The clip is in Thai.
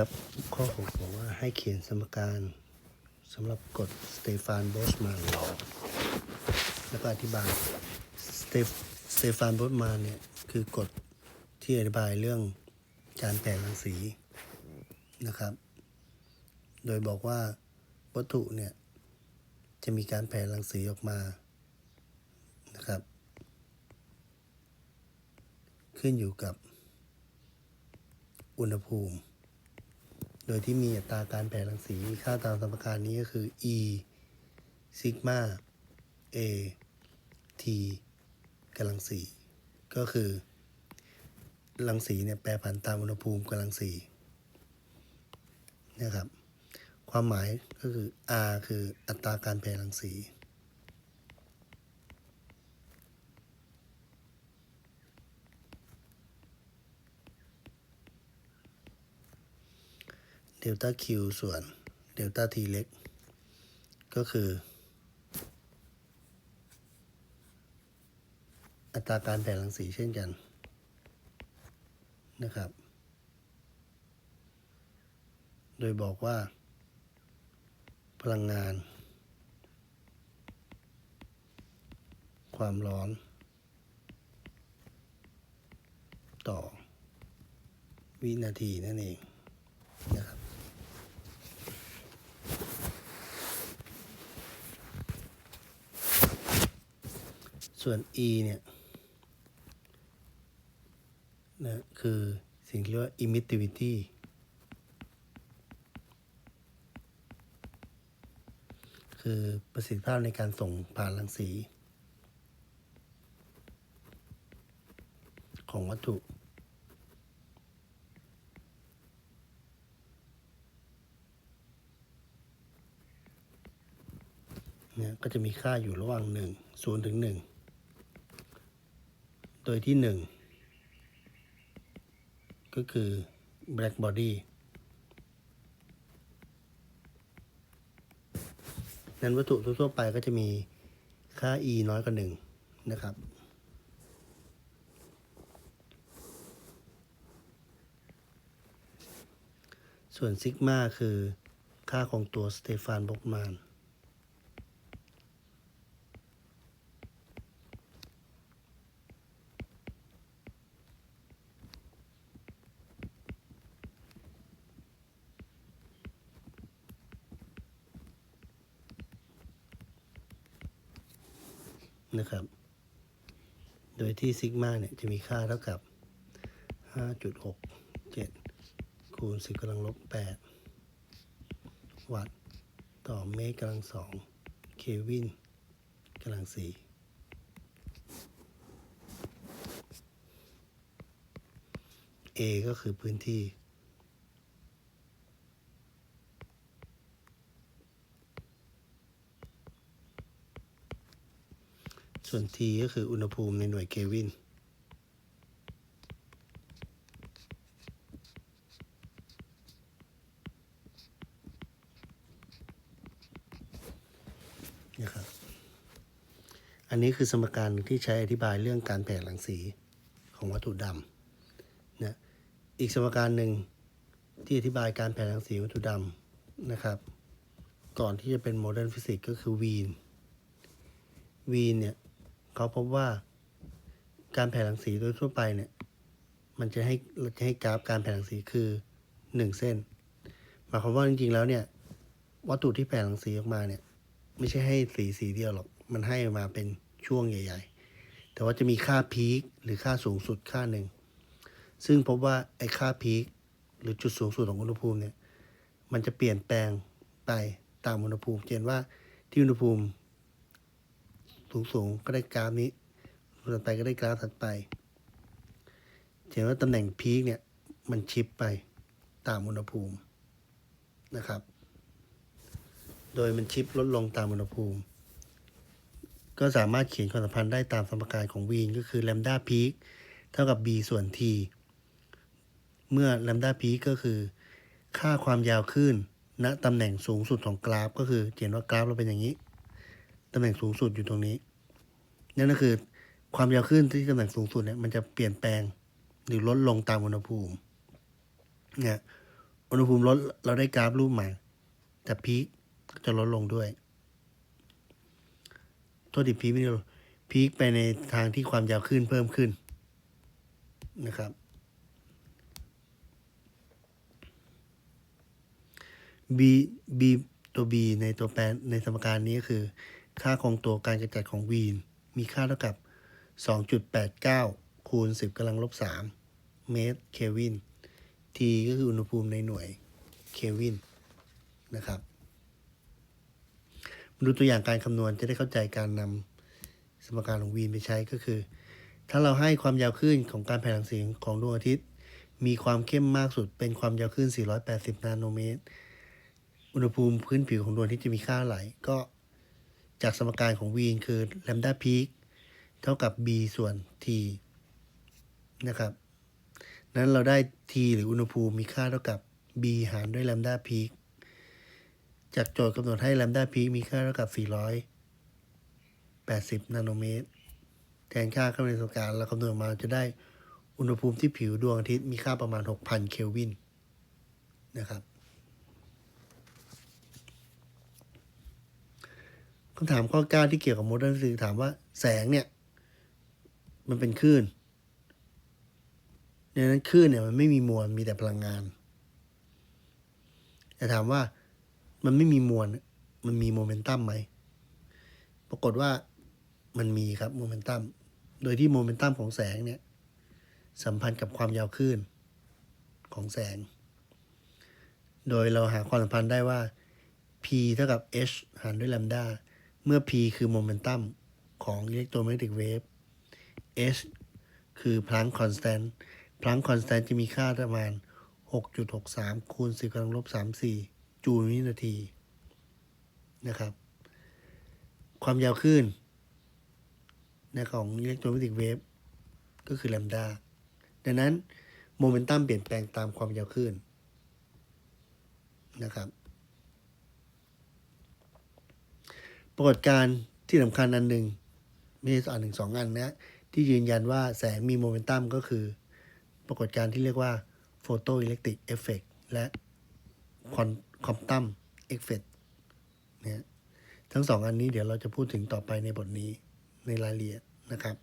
ครับ ข้อหกบอกว่าให้เขียนสมการสำหรับกฎสเตฟานโบสมานลอแล้วก็อธิบายสเตฟเตฟานโบสมานเนี่ย คือกฎที่อธิบายเรื่องการแผ่รังสีนะครับ โดยบอกว่าวัตถุเนี่ย จะมีการแผ่รังสีออกมานะครับ ขึ้นอยู่กับอุณหภูมิ โดยที่มีอัตราการแผ่รังสีมีค่าตามสมการนี้ก็คือ e ซิกมา a t กำลังสีก็คือรังสีเนี่ยแปรผันตามอุณหภูมิกำลังสีนะครับ ความหมายก็คือ r คืออัตราการแผ่รังสี ลต้า Q ส่วนเดลต้า T เล็ก ก็คือ อัตราการแผ่รังสีเช่นกันนะครับ โดยบอกว่า พลังงาน ความร้อน ต่อวินาทีนั่นเองนะครับ ส่วน e เนี่ยนะคือสิ่งที่เรียกว่า emittivity คือประสิทธิภาพในการส่งผ่านรังสี ของวัตถุ เนี่ยก็จะมีค่าอยู่ระหว่างหนึ่งศูนย์ถึงหนึ่ง โดยที่หนึ่งก็คือ black body นั้นวัตถุทั่วๆไปก็จะมีค่า e น้อยกว่าหนึ่งนะครับส่วนซิกมาคือค่าของตัวสเตฟานบกมาน นะครับ โดยที่ซิกมาเนี่ยจะมีค่าเท่ากับ 5.67 คูณ 10กำลังลบ 8 วัตต์ต่อเมตรกำลังสองเควินกำลังสี่ A ก็คือพื้นที่ ส่วน T ก็คืออุณหภูมิในหน่วยเควิน นะครับ อันนี้คือสมการที่ใช้อธิบายเรื่องการแผ่รังสีของวัตถุดำนะ อีกสมการหนึ่งที่อธิบายการแผ่รังสีวัตถุดำนะครับ ก่อนที่จะเป็นโมเดิร์นฟิสิกส์ก็คือวีนวีนเนี่ย เขาพบว่าการแผ่รังสีโดยทั่วไปเนี่ย มันจะให้จะให้กราฟการแผ่รังสีคือหนึ่งเส้นหมายความว่าจริงๆแล้วเนี่ย วัตถุที่แผ่รังสีออกมาเนี่ย ไม่ใช่ให้สีสีเดียวหรอก มันให้มาเป็นช่วงใหญ่ ๆ แต่ว่าจะมีค่าพีคหรือค่าสูงสุดค่าหนึ่ง ซึ่งพบว่าไอ้ค่าพีคหรือจุดสูงสุดของอุณหภูมิเนี่ย มันจะเปลี่ยนแปลงไปตามอุณหภูมิเช่นว่าที่อุณหภูมิ สูงๆ ก็ได้กราฟนี้ถัดไปก็ได้กราฟถัดไปเห็นว่าตำแหน่งพีคเนี่ย มันชิปไปตามอุณหภูมินะครับ โดยมันชิปลดลงตามอุณหภูมิ ก็สามารถเขียนความสัมพันธ์ได้ตามสมการของวีนก็คือแลมด้าพีคเท่ากับ b ส่วน t เมื่อแลมด้าพีคก็คือ ค่าความยาวคลื่นณตำแหน่งสูงสุดของกราฟ ก็คือเขียนว่ากราฟเราเป็นอย่างนี้ ตำแหน่งสูงสุดอยู่ตรงนี้ นั่นก็คือความยาวคลื่นที่ตำแหน่งสูงสุดเนี่ยมันจะเปลี่ยนแปลงหรือลดลงตามอุณหภูมิเนี่ยอุณหภูมิลดเราได้กราฟรูปใหม่ แต่พีคจะลดลงด้วยโทษทีพีคไม่ได้พีคไปในทางที่ความยาวคลื่นเพิ่มขึ้นนะครับ b b ตัว b ในตัวแปรในสมการนี้ก็คือ ค่าคงตัวการกระจัดของวีน มีค่าเท่ากับ 2.89 คูณ 10กำลังลบ 3 เมตรเคลวิน t ก็คืออุณหภูมิในหน่วยเคลวินนะครับมาดูตัวอย่างการคำนวณจะได้เข้าใจการนำสมการของวีนไปใช้ก็คือ ถ้าเราให้ความยาวคลื่นของการแผ่รังสีของดวงอาทิตย์ มีความเข้มมากสุดเป็นความยาวคลื่น 480 นาโนเมตร อุณหภูมิพื้นผิวของดวงอาทิตย์จะมีค่าไหลก็ จากสมการของวีนคือแลมดาพีคเท่ากับ b ส่วน t นะครับ นั้นเราได้ t หรืออุณหภูมิมีค่าเท่ากับ b หารด้วยแลมดาพีคจากโจทย์กำหนดให้แลมดาพีคมีค่าเท่ากับ 480 นาโนเมตร แทนค่าเข้าในสมการเราคำนวณมาจะได้อุณหภูมิที่ผิวดวงอาทิตย์มีค่าประมาณ 6,000 เคลวินนะครับ คำถามข้อเก้าที่เกี่ยวกับโมเดิร์นฟิสิกส์ถามว่าแสงเนี่ย มันเป็นคลื่นดังนั้นคลื่นเนี่ยมันไม่มีมวลมีแต่พลังงาน แต่ถามว่ามันไม่มีมวลมันมีโมเมนตัมไหม ปรากฏว่ามันมีครับโมเมนตัม โดยที่โมเมนตัมของแสงเนี่ย สัมพันธ์กับความยาวคลื่นของแสง โดยเราหาความสัมพันธ์ได้ว่า p เท่ากับ h หารด้วยแลมดา เมื่อ p คือโมเมนตัมของอิเล็กโทรแมกเนติกเวฟ h คือพลังคอนสแตนต์พลังคอนสแตนต์จะมีค่าประมาณ 6.63 คูณ 10กำลังลบ 34 จูลวินาทีนะครับ ความยาวคลื่นนะของอิเล็กโทรแมกเนติกเวฟก็คือแลมดาดังนั้นโมเมนตัมเปลี่ยนแปลงตามความยาวคลื่นนะครับ ปรากฏการณ์ที่สำคัญอันหนึ่งไม่ใช่อันหนึ่งสองอันนะที่ยืนยันว่าแสงมีโมเมนตัมก็คือ ปรากฏการณ์ที่เรียกว่าโฟโตอิเล็กตริกเอฟเฟกและคอนคอมตัมเอฟเฟกนะทั้งสองอันนี้เดี๋ยวเราจะพูดถึงต่อไปในบทนี้ในรายละเอียดนะครับ